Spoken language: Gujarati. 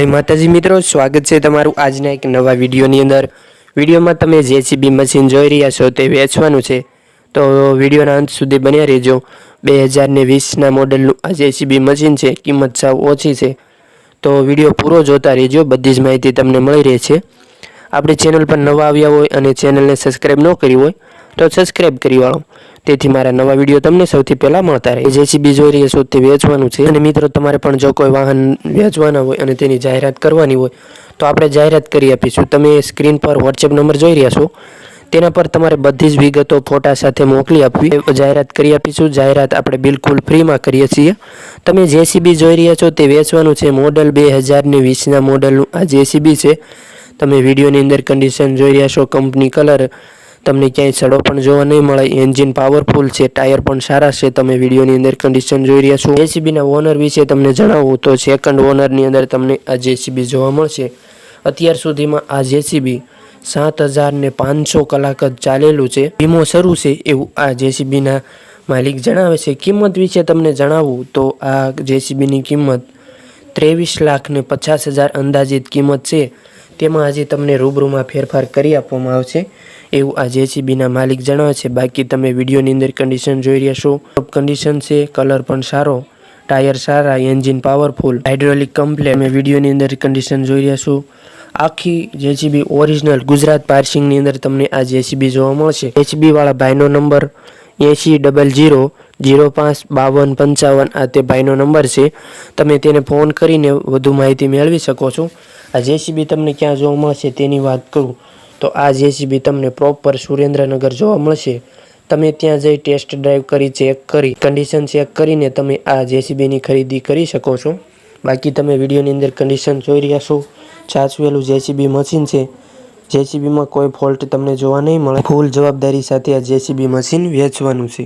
જય માતાજી મિત્રો, સ્વાગત છે તમારું આજના એક નવા વિડીયોની અંદર. વિડીયોમાં તમે જેસીબી મશીન જોઈ રહ્યા છો તે વેચવાનું છે. તો વિડીયોના અંત સુધી બન્યા રહેજો. બે હજારને વીસના મોડલનું આ જેસીબી મશીન છે, કિંમત સાવ ઓછી છે. તો વીડિયો પૂરો જોતા રહેજો, બધી જ માહિતી તમને મળી રહે છે આપણી ચેનલ પર નવા આવ્યા હોય અને ચેનલને સબસ્ક્રાઈબ ન કરી હોય, તો સબસ્ક્રાઈબ કરી વાળો. તેથી મારા નવા વીડિયો તમને સૌથી પહેલાં મળતા રહે. જેસીબી જોઈ રહ્યા છો તે વેચવાનું છે. અને મિત્રો, તમારે પણ જો કોઈ વાહન વેચવાના હોય અને તેની જાહેરાત કરવાની હોય, તો આપણે જાહેરાત કરી આપીશું. તમે સ્ક્રીન પર વોટ્સએપ નંબર જોઈ રહ્યા છો. તેના પર તમારે બધી જ વિગતો, ફોટા સાથે મોકલી આપવી. જાહેરાત કરી આપીશું. જાહેરાત આપણે બિલકુલ ફ્રીમાં કરીએ છીએ. તમે જેસીબી જોઈ રહ્યા છો, તે વેચવાનું છે. મોડલ બે હજારની વીસના મોડલનું આ જેસીબી છે. તમે વિડીયોની અંદર કન્ડિશન જોઈ રહ્યા છો. કંપની કલર તમને ક્યાંય સડો પણ જોવા નહીં મળે એન્જિન પાવરફુલ છે ટાયર પણ સારા છે, તમે વિડીયોની અંદર કન્ડિશન જોઈ રહ્યા છો. જેસીબીના ઓનર વિશે તમને જણાવું તો સેકન્ડ ઓનરની અંદર તમને આ જેસીબી જોવા મળશે. અત્યાર સુધીમાં આ જેસીબી સાત હજાર ને પાંચસો કલાક જ ચાલેલું છે. વીમો શરૂ છે એવું આ જેસીબીના માલિક જણાવે છે. કિંમત વિશે તમને જણાવું તો આ જેસીબીની કિંમત ત્રેવીસ લાખ ને પચાસ હજાર અંદાજિત કિંમત છે. તેમાં હજી તમને રૂબરૂમાં ફેરફાર કરી આપવામાં આવશે. એવું આ જેસીબીના માલિક જણાવે છે. બાકી તમે વિડીયોની અંદર કન્ડિશન જોઈ રહ્યા છો. ટોપ કન્ડિશન છે કલર પણ સારો ટાયર સારા એન્જિન પાવરફુલ હાઇડ્રોલિક કમ્પ્લેટ અમે વિડીયોની અંદર કન્ડિશન જોઈ રહ્યા છો. આખી જેસીબી ઓરિજિનલ ગુજરાત પાર્સિંગની અંદર તમને આ જેસીબી જોવા મળશે. એચબી વાળા ભાઈનો નંબર એંશી ડબલ જીરો જીરો પાંચ, બાવન, પંચાવન, આ તે ભાઈનો નંબર છે. તમે તેને ફોન કરીને વધુ માહિતી મેળવી શકો છો. આ જેસીબી તમને ક્યાં જોવા મળશે તેની વાત કરું. તો આ જેસીબી તમને પ્રોપર સુરેન્દ્રનગર જોવા મળશે. તમે ત્યાં જઈ ટેસ્ટ ડ્રાઈવ કરી ચેક કરી કન્ડિશન ચેક કરીને તમે આ જેસીબીની ખરીદી કરી શકો છો. બાકી તમે વિડીયોની અંદર કન્ડિશન જોઈ રહ્યા છો. છાછવેલું જેસીબી મશીન છે. જેસીબીમાં કોઈ ફોલ્ટ તમને જોવા નહીં મળે. ફૂલ જવાબદારી સાથે આ જેસીબી મશીન વેચવાનું છે.